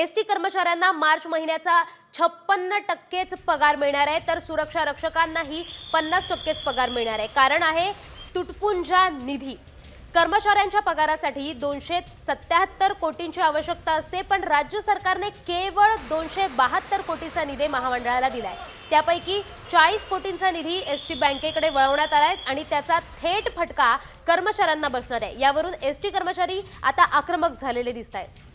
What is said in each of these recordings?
S T कर्मचाऱ्यांना मार्च महिन्याचा छप्पन्न टक्केच पगार मिळणार आहे तर सुरक्षा रक्षकांनाही पन्नास टक्केच पगार मिळणार आहे. कारण आहे तुटपुंजा निधी. कर्मचाऱ्यांच्या पगारासाठी दोनशे सत्याहत्तर कोटींची आवश्यकता असते पण राज्य सरकारने केवळ दोनशे बहात्तर कोटीचा निधी महामंडळाला दिलाय. त्यापैकी चाळीस कोटींचा निधी एस टी बँकेकडे वळवण्यात आलाय आणि त्याचा थेट फटका कर्मचाऱ्यांना बसणार आहे. यावरून एस टी कर्मचारी आता आक्रमक झालेले दिसत आहेत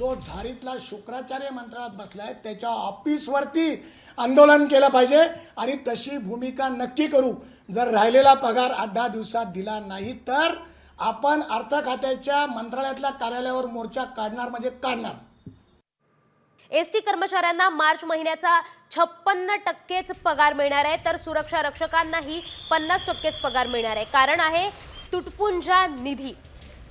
जो झारीतला शुक्राचार्य मंत्रालयात बसलाय त्याच्या ऑफिसवरती आंदोलन केलं पाहिजे आणि तशी भूमिका नक्की करू. जर राहिलेला पगार आठ दहा दिवसात दिला नाही तर आपण अर्थ खात्याच्या मंत्रालयातल्या कार्यालयावर मोर्चा काढणार म्हणजे काढणार. एस टी कर्मचाऱ्यांना मार्च महिन्याचा छप्पन्न टक्केच पगार मिळणार आहे तर सुरक्षा रक्षकांनाही पन्नास टक्केच पगार मिळणार आहे. कारण आहे तुटपुंजा निधी.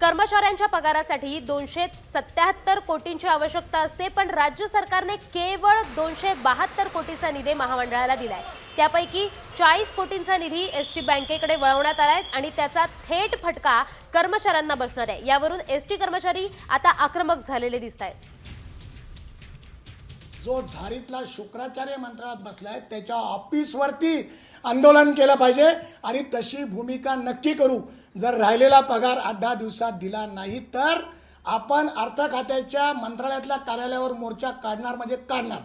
कर्मचाऱ्यांच्या पगारासाठी दोनशे सत्याहत्तर कोटींची आवश्यकता असते पण राज्य सरकारने केवळ दोनशे बहात्तर कोटीचा निधी महामंडळाला दिलाय. त्यापैकी चाळीस कोटींचा निधी एस टी बँकेकडे वळवण्यात आलाय आणि त्याचा थेट फटका कर्मचाऱ्यांना बसणार आहे. यावरून एस टी कर्मचारी आता आक्रमक झालेले दिसत आहेत जो झारीतला शुक्राचार्य मंत्रालयात बसलाय त्याच्या ऑफिसवरती आंदोलन केलं पाहिजे आणि तशी भूमिका नक्की करू. जर राहिलेला पगार आठ दहा दिवसात दिला नाही तर आपण अर्थ खात्याच्या मंत्रालयातल्या कार्यालयावर मोर्चा काढणार म्हणजे काढणार.